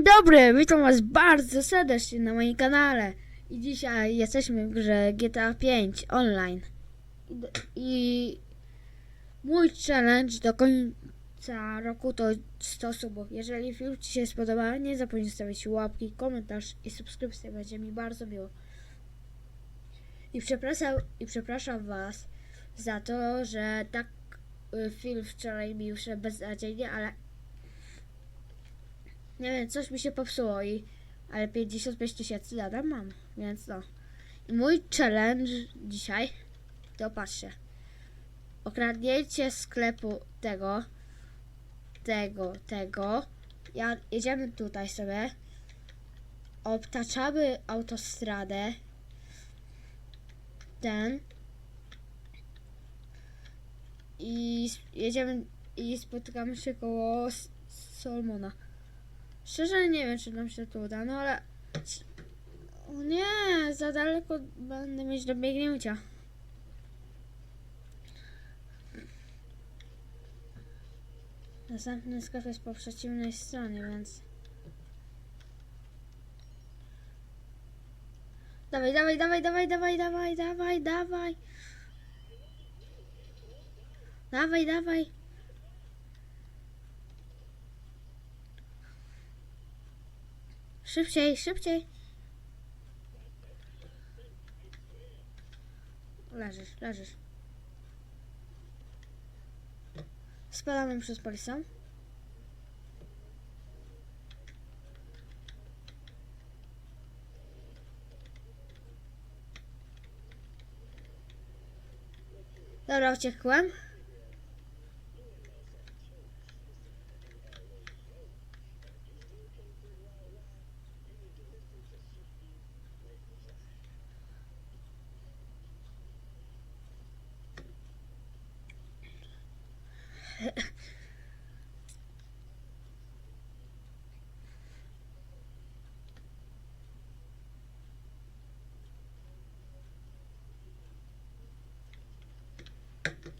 Dzień dobry, witam was bardzo serdecznie na moim kanale. I dzisiaj jesteśmy w grze GTA 5 online. I, I mój challenge do końca roku to 100 subów. Jeżeli film Ci się spodoba, nie zapomnij stawić łapki, komentarz i subskrypcję, będzie mi bardzo miło. I przepraszam, i przepraszam Was za to, że tak y, film wczoraj mi już beznadziejnie, ale nie wiem, coś mi się popsuło i ale 55 tysięcy nadal mam, więc no. I mój challenge dzisiaj to patrzcie. Okradnięcie sklepu tego, tego, tego. Ja, jedziemy tutaj sobie. Obtaczamy autostradę. Ten. I jedziemy i spotykamy się koło Solmona. Szczerze nie wiem, czy nam się to uda, no ale... O nie, za daleko będę mieć do biegnięcia. Następny sklep jest po przeciwnej stronie, więc... Dawaj, dawaj, dawaj, dawaj, dawaj, dawaj, dawaj, dawaj. Dawaj, dawaj. Szybciej, szybciej. Leżysz, leżysz. Spadamy przez polisą. Dobra, uciekłem.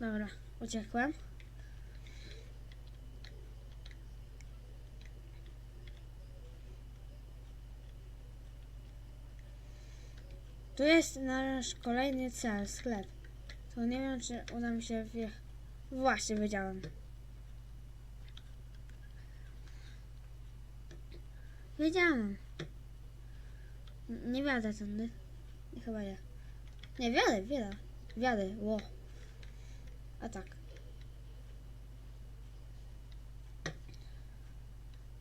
Dobra, uciekłem. Tu jest nasz kolejny cel, sklep. To nie wiem, czy uda mi się wjechać. Właśnie, wiedziałem. Wiedziałem. Nie wiadę tędy. Chyba nie. Nie, wiadę, wiadę. Wiadę, ło. A tak.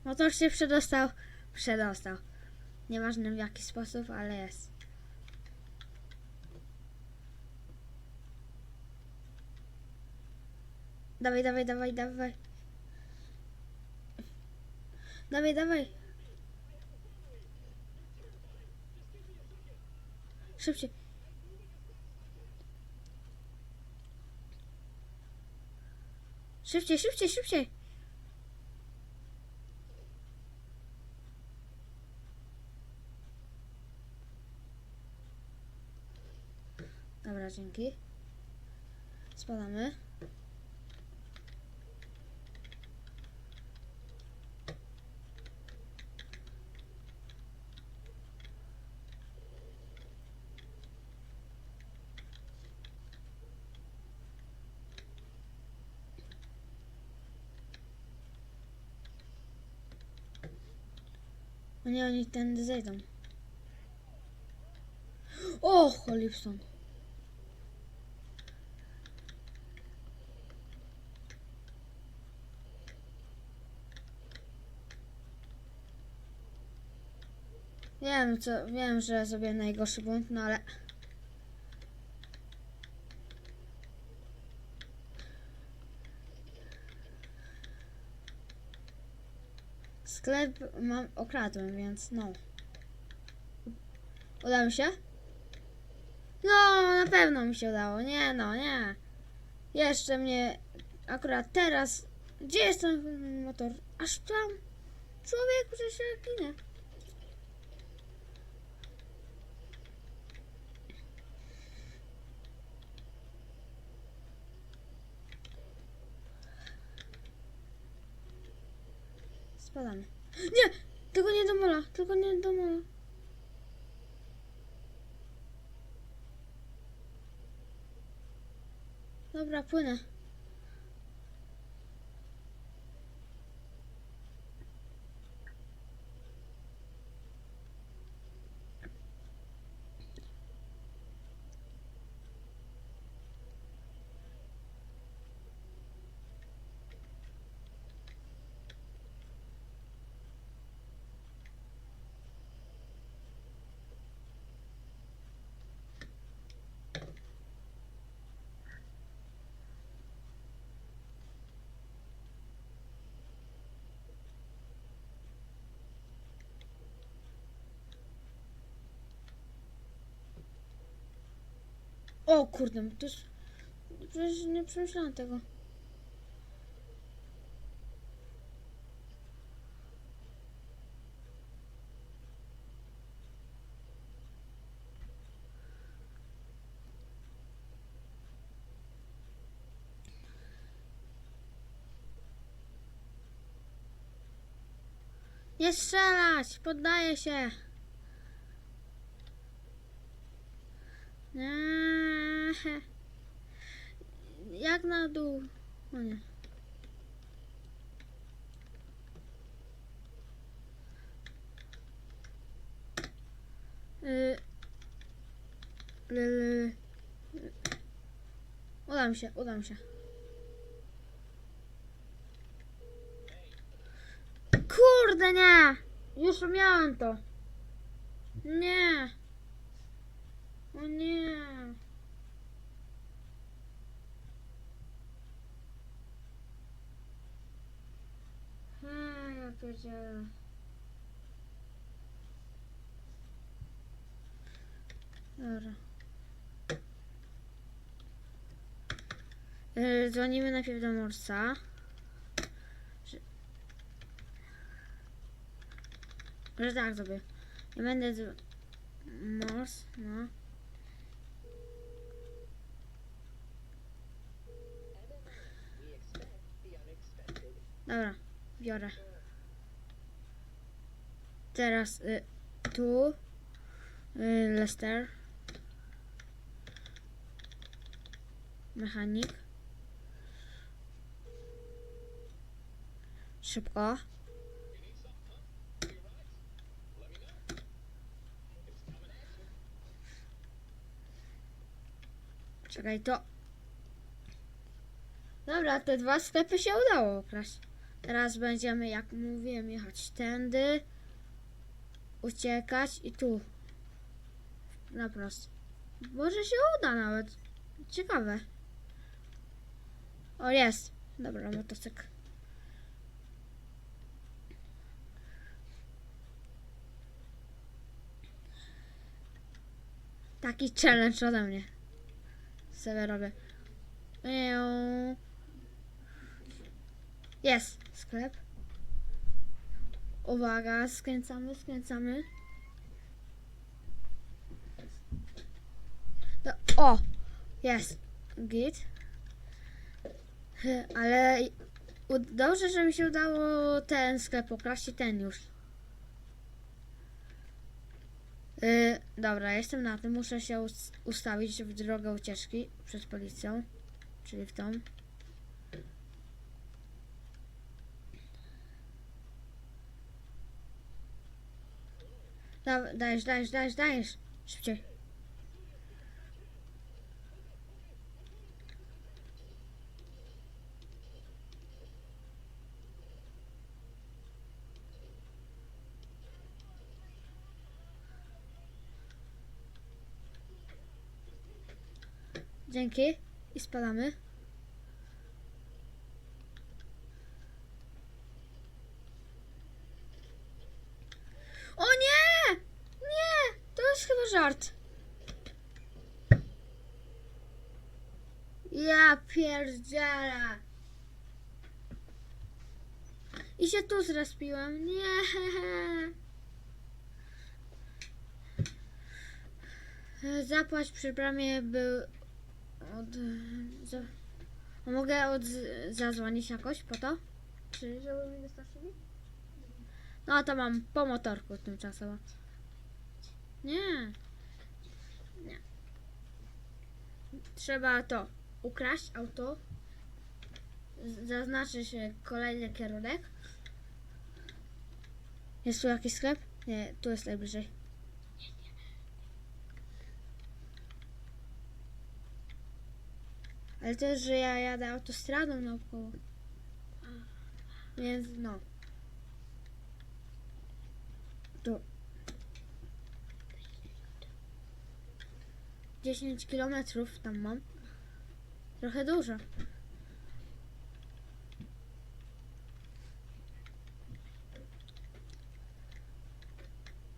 Motor się przedostał. Przedostał. Nieważne w jaki sposób, ale jest. Dawaj, dawaj, dawaj, dawaj. Dawaj, dawaj. Szybciej. Szybciej, szybciej, szybciej. Dobra, dzięki. Spadamy. O nie, oni tędy zejdą. O, Holipson. Wiem, co, wiem, że zrobię najgorszy błąd, no ale... Sklep mam okradłem, więc no. Uda mi się? No, na pewno mi się udało. Nie, no, nie. Jeszcze mnie akurat teraz. Gdzie jest ten motor? Aż tam. Człowiek, że się ginie. Spadamy. Nie! Tylko nie do mola, tylko nie do mola. Dobra, płynę. O kurde, to. Przecież nie przemyślałam tego. Nie strzelać! Poddaję się! Nie. Jak na dół? O nie. Y, ly, ly. Uda się, uda się. Kurde, nie! Już miałem to. Nie. O nie. Pierdzielę. Dobra. Yy, Dzwonimy najpierw do Morsa. Że, tak zrobię. Ja będę dzw- Mors, no. Dobra, biorę. Teraz y, tu y, Lester. Mechanik. Szybko. Czekaj, to. Dobra, te dwa sklepy się udało okraść. Teraz będziemy, jak mówiłem, jechać tędy, uciekać i tu. Na prosto. Może się uda nawet. Ciekawe. O, jest. Dobra, motocykl. Taki challenge ode mnie. Sobie robię. Eee. Jest sklep. Uwaga, skręcamy, skręcamy. No, o! Jest. Git. Ale dobrze, że mi się udało ten sklep okraść ten już. Yy, dobra, jestem na tym. Muszę się us- ustawić w drogę ucieczki przed policją. Czyli w tą. Da, dajesz, dajesz, dajesz, dajesz. Szybciej. Dzięki. I spadamy. O nie! Nie! To jest chyba żart. Ja pierdzielę. I się tu zrespiłem. Nie. Zapłać przy bramie był od... Za, mogę od, zadzwonić jakoś po to? Czy żeby mi wystarczyli? No to mam po motorku tymczasowo. Nie. Nie. Trzeba to ukraść auto. Zaznaczyć kolejny kierunek. Jest tu jakiś sklep? Nie, tu jest najbliżej. Ale to jest, że ja jadę autostradą naokoło. Więc no. Tu. 10 kilometrów tam mam. Trochę dużo.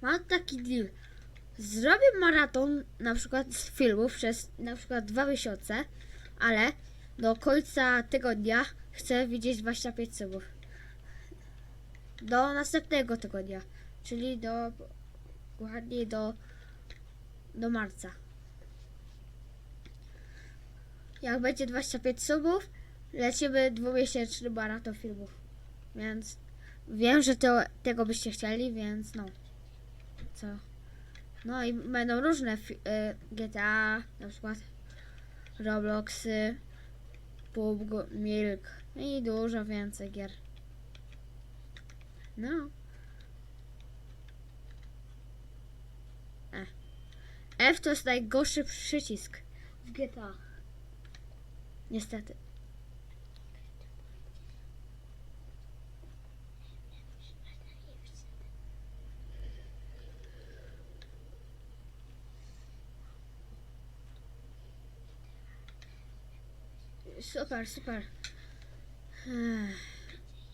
Mam taki deal. Zrobię maraton na przykład z filmów przez na przykład dwa miesiące, ale do końca tygodnia chcę widzieć 25 subów. Do następnego tygodnia, czyli do dokładnie do do marca. Jak będzie 25 subów, lecimy dwumiesięczny maraton filmów. Więc wiem, że to, tego byście chcieli, więc no. Co? No i będą różne y, GTA, na przykład Robloxy, PUBG, Milk i dużo więcej gier. No. E. F to jest najgorszy przycisk w GTA. Niestety. Super, super.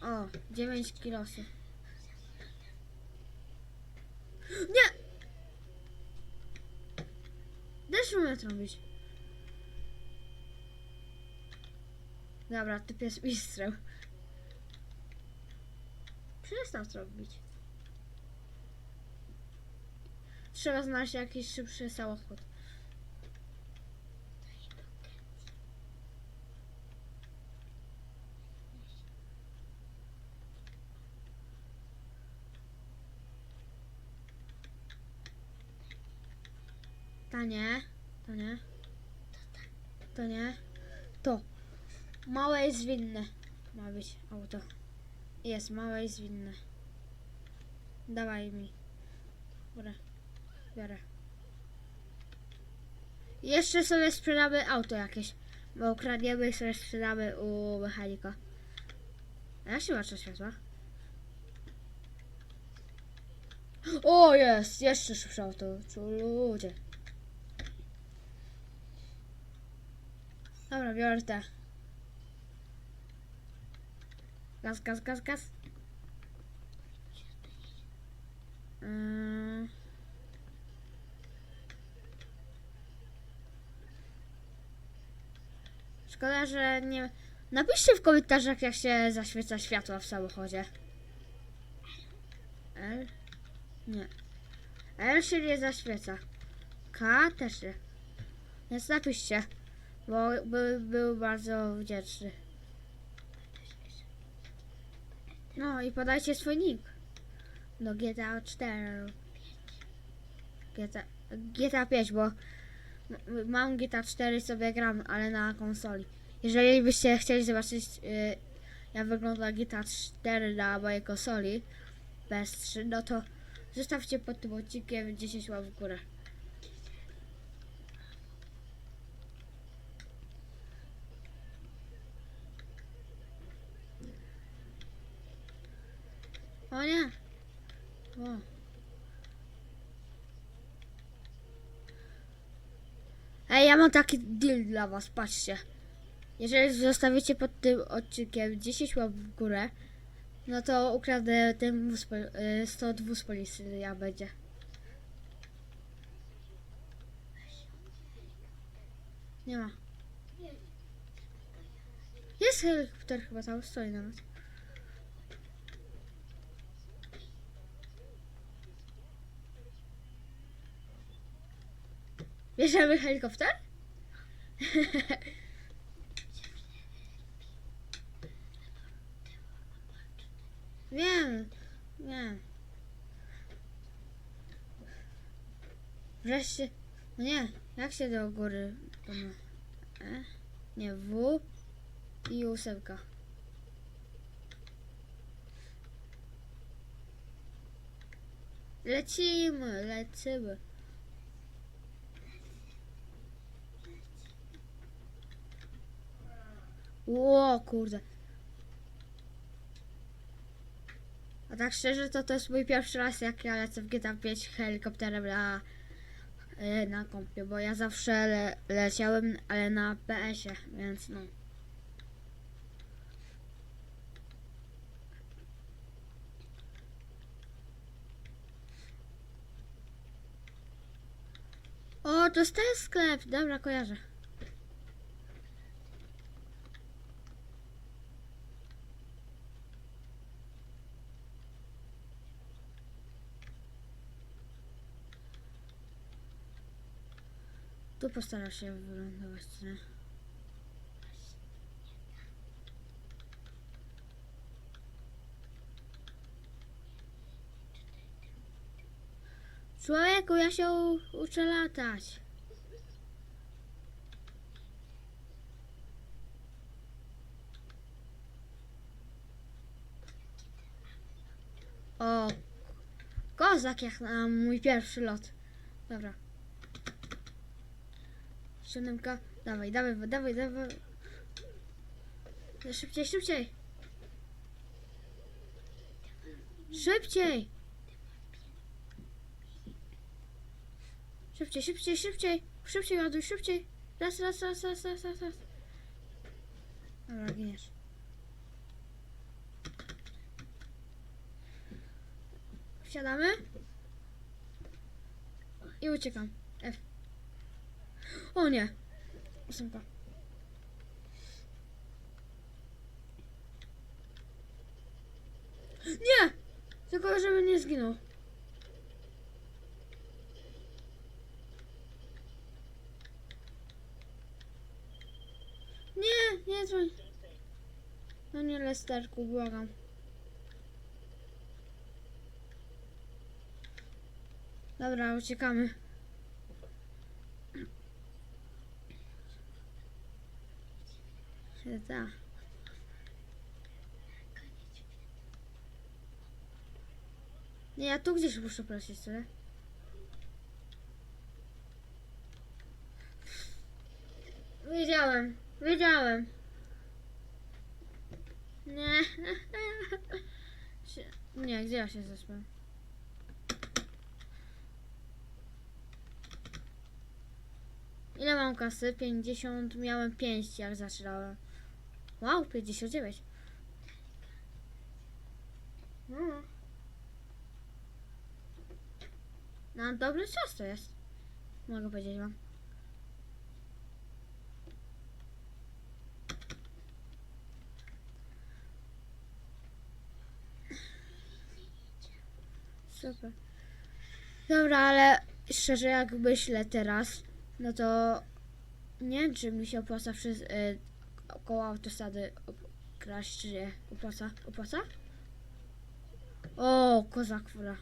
O, 9 kilosów. Nie! Też umiem trąbić. Dobra, typ jest mistrzem. Przestał trąbić. Trzeba znaleźć jakiś szybszy samochód. To nie, to nie. To nie. To. Małe i zwinne. Ma być auto. Jest małe i zwinne. Dawaj mi. Biorę. Biorę. Jeszcze sobie sprzedamy auto jakieś. Bo ukradniemy sobie sprzedamy u mechanika. A jak się łączy światła? O, jest! Jeszcze szybsze auto. Czu, ludzie. Dobra, biorę te. Gaz, gaz, gaz, gaz. Yy. Szkoda, że nie... Napiszcie w komentarzach, jak się zaświeca światła w samochodzie. L? Nie. L się nie zaświeca. K też nie. Więc napiszcie, bo by, był bardzo wdzięczny. No i podajcie swój nick do GTA 4. GTA, GTA 5, bo mam GTA 4 sobie gram, ale na konsoli. Jeżeli byście chcieli zobaczyć y, jak wygląda GTA 4 na mojej konsoli PS3, no to zostawcie pod tym odcinkiem 10 łap w górę. O nie! O. Ej, ja mam taki deal dla was, patrzcie. Jeżeli zostawicie pod tym odcinkiem 10 łap w górę, no to ukradnę ten wóz, pol- y, 100 wóz ja będzie. Nie ma. Jest helikopter chyba tam, stoi nawet. Bierzemy helikopter? Wiem, wiem. Wreszcie. No nie, jak się do góry. E? Nie, W i ósemka. Lecimy, lecimy. Ło, kurde. A tak szczerze, to to jest mój pierwszy raz, jak ja lecę w GTA 5 helikopterem na, e, na kompie, bo ja zawsze le, leciałem, ale na PS-ie, więc no. O, to jest ten sklep, dobra, kojarzę. Tu postaram się wylądować, nie? Człowieku, ja się uczę latać. O, kozak jak na mój pierwszy lot. Dobra. Siódemka, dawaj, dawaj, dawaj, dawaj. Szybciej, szybciej. Szybciej. Szybciej, szybciej, szybciej. Szybciej ładuj, szybciej. Raz, raz, raz, raz, raz, raz, raz. Dobra, giniesz. Wsiadamy. I uciekam. O nie. Ósemka. Nie! Tylko żeby nie zginął. Nie, nie dzwoń. No nie, Lesterku, błagam. Dobra, uciekamy. Ta. Nie, ja tu gdzieś muszę prosić, co nie? Wiedziałem, wiedziałem. Nie. Nie, gdzie ja się zespę? Ile mam kasy? 50, miałem 5 jak zaczynałem. Wow, 59. No. Na dobry czas to jest. Mogę powiedzieć wam. Super. Dobra, ale szczerze jak myślę teraz, no to nie wiem, czy mi się opłaca przez y, koło autostrady kraść, czy nie. Opłaca? Opłaca? O, kozak fura.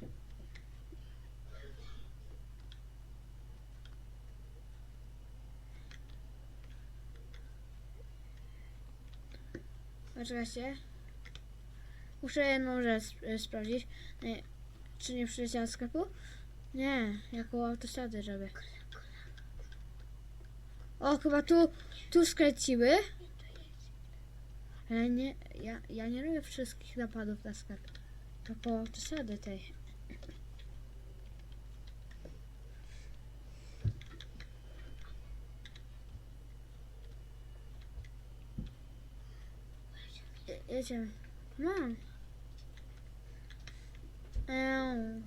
Poczekajcie. Muszę jedną rzecz y, sprawdzić. Nie, czy nie przyleciała z sklepu? Nie, jako autostrady żeby. O, chyba tu, tu skręciły. Ale nie, ja, ja nie robię wszystkich napadów na sklep. Tylko autostrady tej. Je- Jedziemy. Mam. Eee.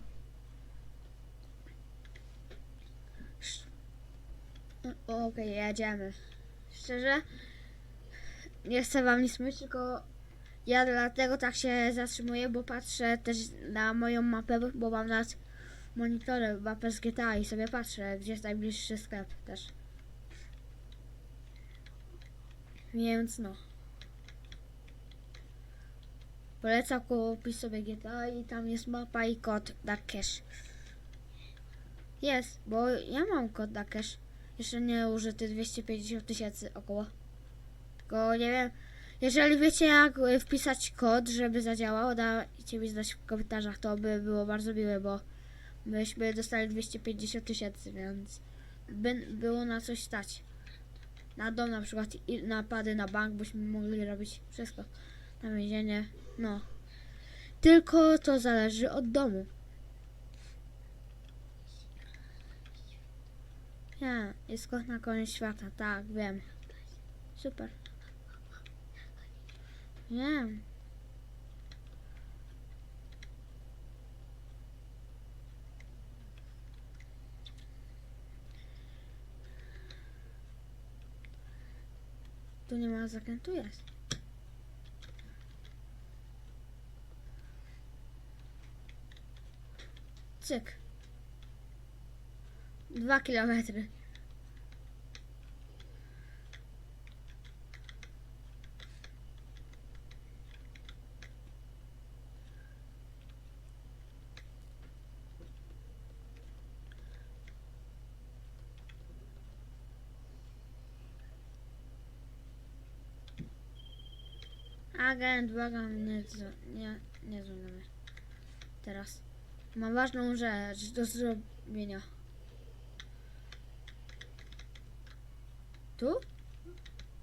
Okej, jedziemy. Szczerze, nie chcę wam nic mówić, tylko ja dlatego tak się zatrzymuję, bo patrzę też na moją mapę, bo mam nad monitorem mapę z GTA i sobie patrzę, gdzie jest najbliższy sklep też. Więc no. Polecam kupić sobie GTA i tam jest mapa i kod na cash. Jest, bo ja mam kod na cash. Jeszcze nie użyty 250 tysięcy około. Tylko nie wiem. Jeżeli wiecie jak y, wpisać kod, żeby zadziałał, dajcie mi znać w komentarzach, to by było bardzo miłe, bo myśmy dostali 250 tysięcy, więc by było na coś stać. Na dom na przykład i napady na bank, byśmy mogli robić wszystko. Na więzienie, no. Tylko to zależy od domu. Nie, jest skok na koniec świata, tak, wiem. Super. Wiem. Tu nie ma zakrętu, jest. Cyk. Dwa kilometry. Agent, błagam, nie, nie, nie dzwonimy. Teraz. Mam ważną rzecz do zrobienia. Tu?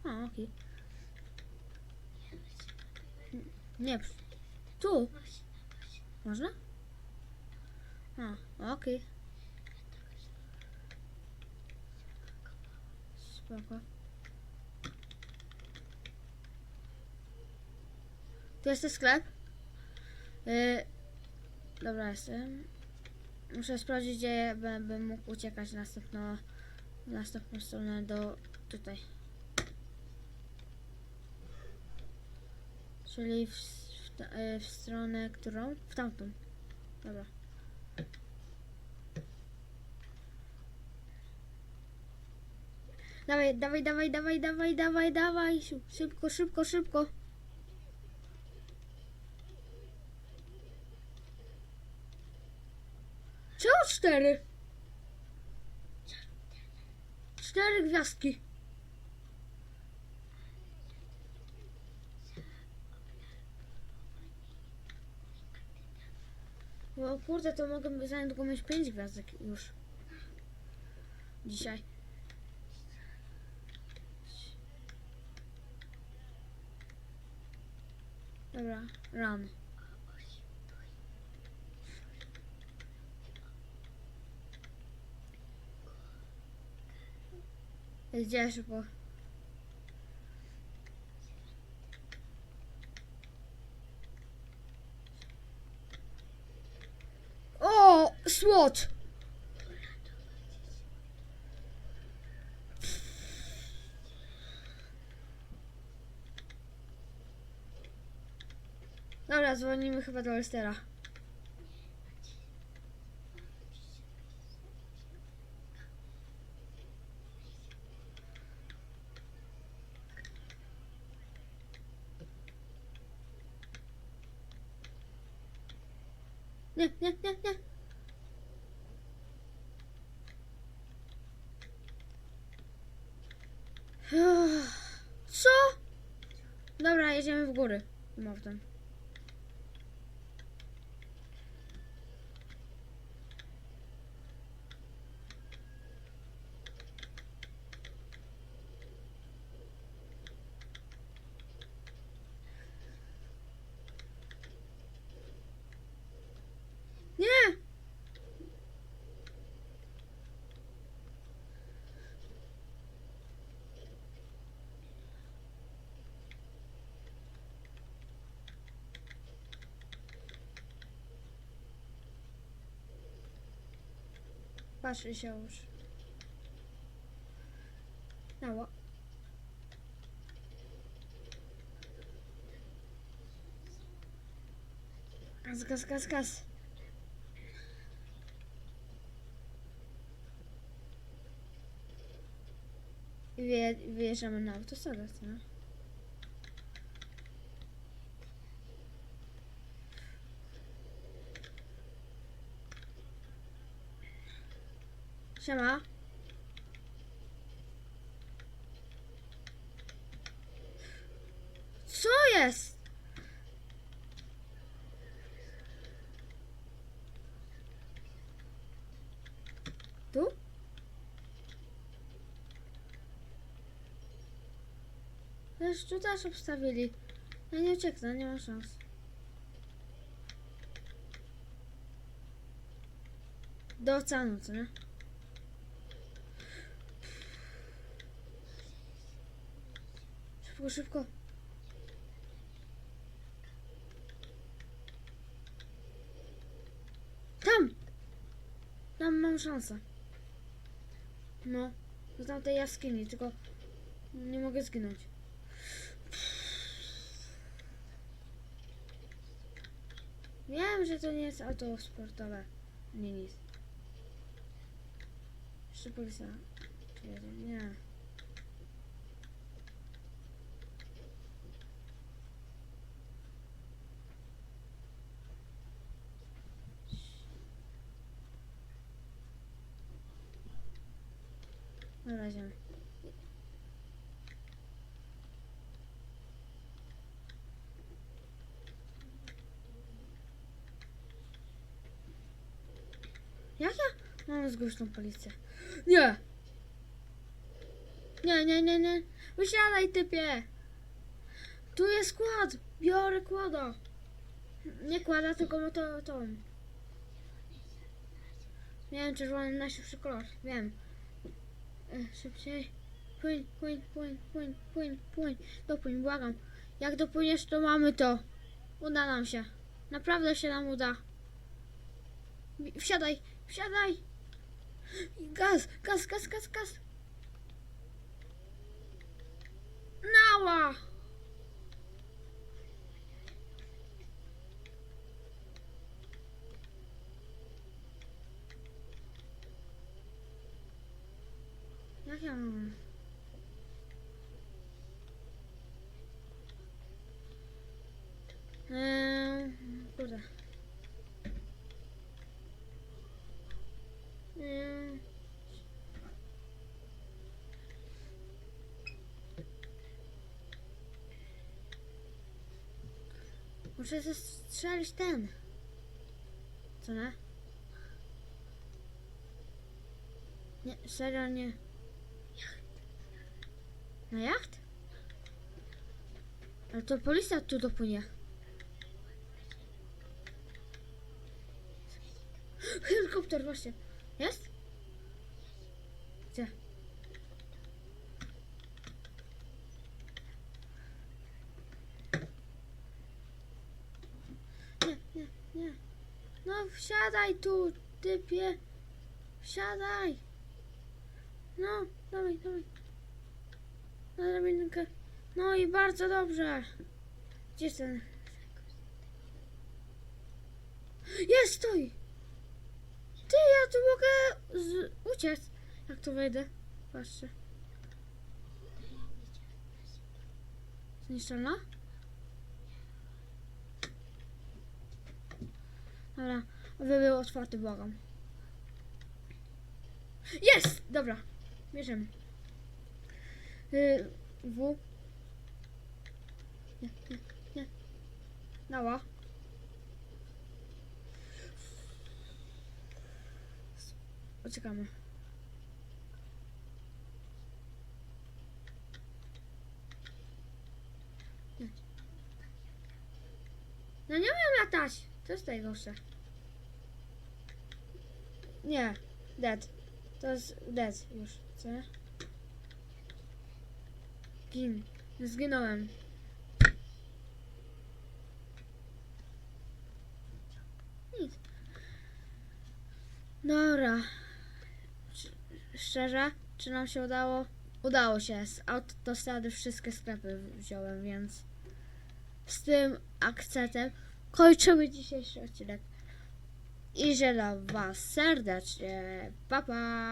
A, okej. N- Nie, tu. Można? A, okej. Spoko. Tu jest ten sklep. Yy, dobra, jestem. Muszę sprawdzić, gdzie bym mógł uciekać następno, w następną stronę do tutaj. Czyli w, w, ta- y, w stronę którą? W tamtą. Dobra. Dawaj, dawaj, dawaj, dawaj, dawaj, dawaj, dawaj. Szyb- Szybko, szybko, szybko. Cztery? Cztery gwiazdki. No kurde, to mogę za niedługo mieć pięć gwiazdek już. Dzisiaj. Dobra, run. Szybko? O, SWAT! Dobra, dzwonimy chyba do. Nie, nie, nie, nie. Co? Dobra, jedziemy w góry. Mowtem. Nie! Patrzy się już. Dało. Gaz, gaz, gaz, gaz. I wyje, wyjeżdżamy na autostradę, co? Siema. Co jest? Tu? Też tu też obstawili. Ja nie ucieknę, nie ma szans. Do oceanu, co nie? Szybko, szybko. Tam! Tam mam szansę. No, do tamtej jaskini, tylko nie mogę zginąć. Wiem, że to nie jest auto sportowe. Nie nic. Jeszcze policja. Tu. Dobra, idziemy. Jak ja mam zgłoś tą policję? Nie! Nie, nie, nie, nie. Wysiadaj, typie! Tu jest kład! Biorę kłada! Nie kłada, tylko to, to. Wiem, czerwony najszybszy kolor. Wiem. Szybciej. Płyń, płyń, płyń, płyń, płyń, płyń. Dopłyń, błagam. Jak dopłyniesz, to mamy to. Uda nam się. Naprawdę się nam uda. Wsiadaj, wsiadaj. Gaz, gaz, gaz, gaz, gaz. Nała. Mam? Eee, kurde. Eee. Muszę zestrzelić ten. Co nie? Nie, serio nie. Na jacht? Ale to policja tu dopłynie. Helikopter właśnie. Jest? Gdzie? Nie, nie, nie. No wsiadaj tu, typie. Wsiadaj. No, dawaj, dawaj. Na drabinkę. No i bardzo dobrze. Gdzie jest ten? Jest, stoi. Ty, ja tu mogę z... uciec. Jak tu wejdę? Patrzcie. Zniszczona? Dobra, aby był otwarty, błagam. Jest! Dobra, bierzemy. Y, w. Nie, nie, nie. Nała. Poczekamy. No nie umiem latać. To jest najgorsze. Nie. Dead. To jest dead już, co nie? Gin. Zginąłem. Nic. Dobra. Szczerze, czy nam się udało? Udało się. Z autostrady wszystkie sklepy wziąłem, więc z tym akcentem kończymy dzisiejszy odcinek. I żegnam Was serdecznie. Pa, pa!